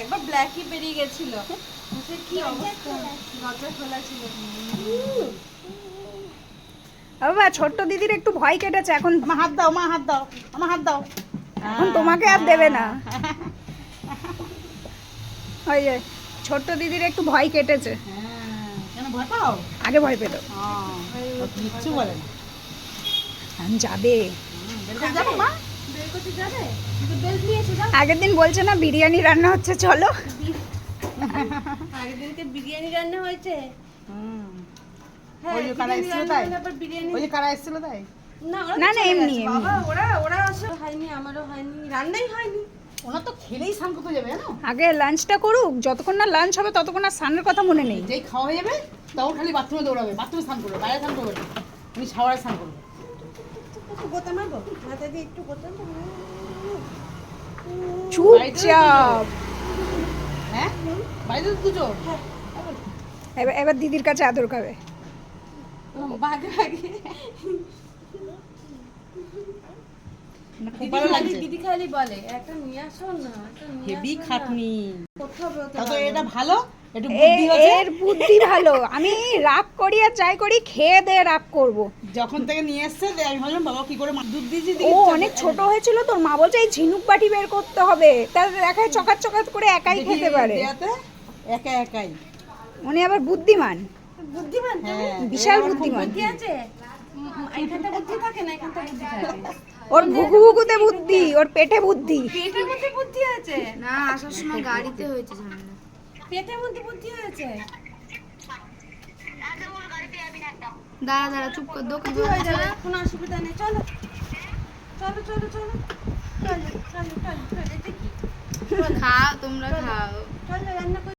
একবার ব্ল্যাকই বেরিয়ে গেছিল। কি অবস্থা? দরজা খোলা ছিল। বাবা ছোট্ট দিদির একটু ভয় কেটেছে এখন হাত দাও মা হাত দাও আমার হাত দাও। এখন তোমাকে আর দেবে না। ওই যে ছোট্ট দিদির একটু ভয় কেটেছে। হ্যাঁ, কেন ভয় পাও? আগে ভয় পেত। কিচ্ছু বলে না। যাব মা? আগের দিন বলছে না বিরিয়ানি রান্না হচ্ছে চলো। আগের দিনকে বিরিয়ানি রান্না হয়েছে। হ্যাঁ না ওরা না, এমনি, হয়নি আমারও হয়নি রান্নাই হয়নি। ওনার তো খেলেই স্নান করতে যাবে জানো? আগে লাঞ্চটা করুক যতক্ষণ না লাঞ্চ হবে ততক্ষণ আর স্নানের কথা মনে নেই। যেই খাওয়া হয়ে যাবে তখন খালি বাথরুমে দৌড়াবে বাথরুমে স্নান করবে বাইরে স্নান করবে না। উনি শাওয়ারে স্নান করবে। চুপচাপ হ্যাঁ? এবার দিদির কাছে আদর খাবে। ভাগে ভাগে দিদি খালি বলে একটা নিয়ে আসো না হেভি খাটনি। কোথাও এটা ভালো? একটু বুদ্ধি হচ্ছে এর বুদ্ধি ভালো। আমি রাগ করি আর যাই করি খেয়ে দে রাগ করব। যখন থেকে নিয়ে এসছে আমি ভাবলাম বাবা কি করে মা- দুধ দিয়েছি ও অনেক ছোট হয়েছিল তোর। মা বলছে এই ঝিনুক বাটি বের করতে হবে। তার দেখায় চকাত চকাত করে একাই খেতে পারে। একা একাই। উনি আবার বুদ্ধিমান। বুদ্ধিমান হ্যাঁ। বিশাল বুদ্ধিমান। বুদ্ধি আছে? বুদ্ধি থাকে না বুদ্ধি থাকে? ওর ভুকু ভুকুতে বুদ্ধি ওর পেটে বুদ্ধি। পেটের মধ্যে বুদ্ধি আছে? না আসার সময় গাড়িতে হয়েছে ঝামেলা। পেটের মধ্যে বুদ্ধি হয়েছে? দাঁড়া দাঁড়া চুপ কর দোকান হয়ে যাবে কোনো অসুবিধা নেই চলো। চলো চলো চলো। চলো চলো চলো চলো খাও তোমরা খাও। তোমরা খা